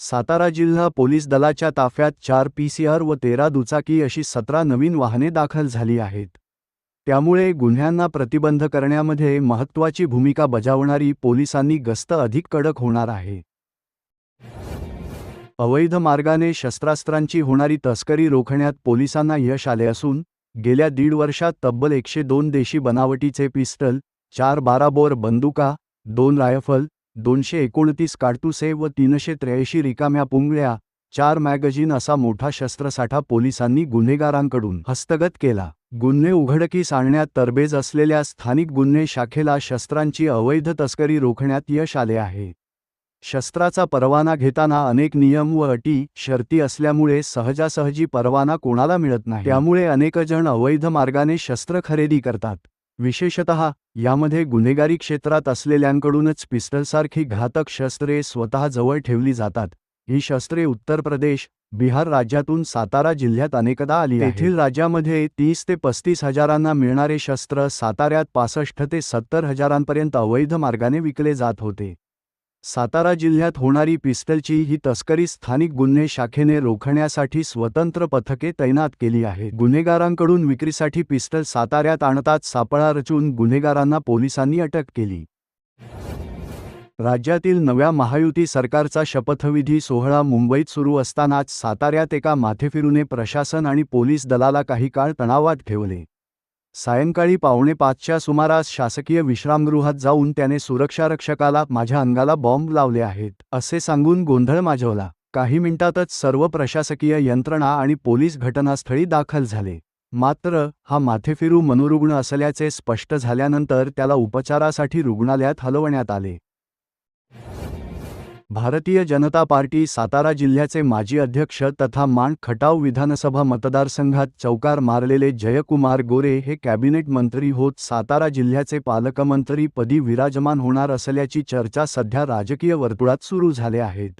सातारा जिल्हा पोलीस दलाच्या ताफ्यात चार पीसीआर व तेरा दुचाकी अशी सतरा नवीन वाहने दाखल झाली आहेत. त्यामुळे गुन्ह्यांना प्रतिबंध करण्यामध्ये महत्त्वाची भूमिका बजावणारी पोलिसांनी गस्त अधिक कडक होणार आहे. अवैध मार्गाने शस्त्रास्त्रांची होणारी तस्करी रोखण्यात पोलिसांना यश आले असून गेल्या दीड वर्षात तब्बल एकशे दोन देशी बनावटीचे पिस्टल चार बाराबोर बंदुका दोन रायफल दोनशे एकोणतीस काडतुसे व तीनशे त्र्याऐंशी रिकाम्या पुंगळ्या चार मॅगझिन असा मोठा शस्त्रसाठा पोलिसांनी गुन्हेगारांकडून हस्तगत केला. गुन्हे उघडकीस आणण्यात तरबेज असलेल्या स्थानिक गुन्हे शाखेला शस्त्रांची अवैध तस्करी रोखण्यात यश आले आहे. शस्त्राचा परवाना घेताना अनेक नियम व अटी शर्ती असल्यामुळे सहजासहजी परवाना कोणाला मिळत नाही. त्यामुळे अनेकजण अवैध मार्गाने शस्त्र खरेदी करतात. विशेषतः यामध्ये गुन्हेगारी क्षेत्रात असलेल्यांकडूनच पिस्टलसारखी घातक शस्त्रे स्वतःजवळ ठेवली जातात. ही शस्त्रे उत्तर प्रदेश बिहार राज्यातून सातारा जिल्ह्यात अनेकदा आली येथील राज्यामध्ये तीस ते पस्तीस हजारांना मिळणारे शस्त्र साताऱ्यात पासष्ट ते सत्तर हजारांपर्यंत अवैध मार्गाने विकले जात होते. सातारा जिल्ह्यात होणारी पिस्टलची ही तस्करी स्थानिक गुन्हे शाखेने रोखण्यासाठी स्वतंत्र पथके तैनात केली आहे गुन्हेगारांकडून विक्रीसाठी पिस्टल साताऱ्यात आणतात सापळा रचून गुन्हेगारांना पोलिसांनी अटक केली. राज्यातील नव्या महायुती सरकारचा शपथविधी सोहळा मुंबईत सुरू असतानाच साताऱ्यात एका माथेफिरूने प्रशासन आणि पोलीस दलाला काही काळ तणावात ठेवले. सायंकाळी पावणे पाचच्या सुमारास शासकीय विश्रामगृहात जाऊन त्याने सुरक्षारक्षकाला माझ्या अंगाला बॉम्ब लावले आहेत असे सांगून गोंधळ माजवला. काही मिनिटातच सर्व प्रशासकीय यंत्रणा आणि पोलीस घटनास्थळी दाखल झाले. मात्र हा माथेफिरू मनोरुग्ण असल्याचे स्पष्ट झाल्यानंतर त्याला उपचारासाठी रुग्णालयात हलवण्यात आले. भारतीय जनता पार्टी सातारा जिल्ह्याचे माजी अध्यक्ष तथा माण खटाव विधानसभा मतदारसंघात चौकार मारलेले जयकुमार गोरे हे कॅबिनेट मंत्री होत सातारा जिल्ह्याचे पालकमंत्री पदी विराजमान होणार असल्याची चर्चा सध्या राजकीय वर्तुळात सुरू झाले आहेत.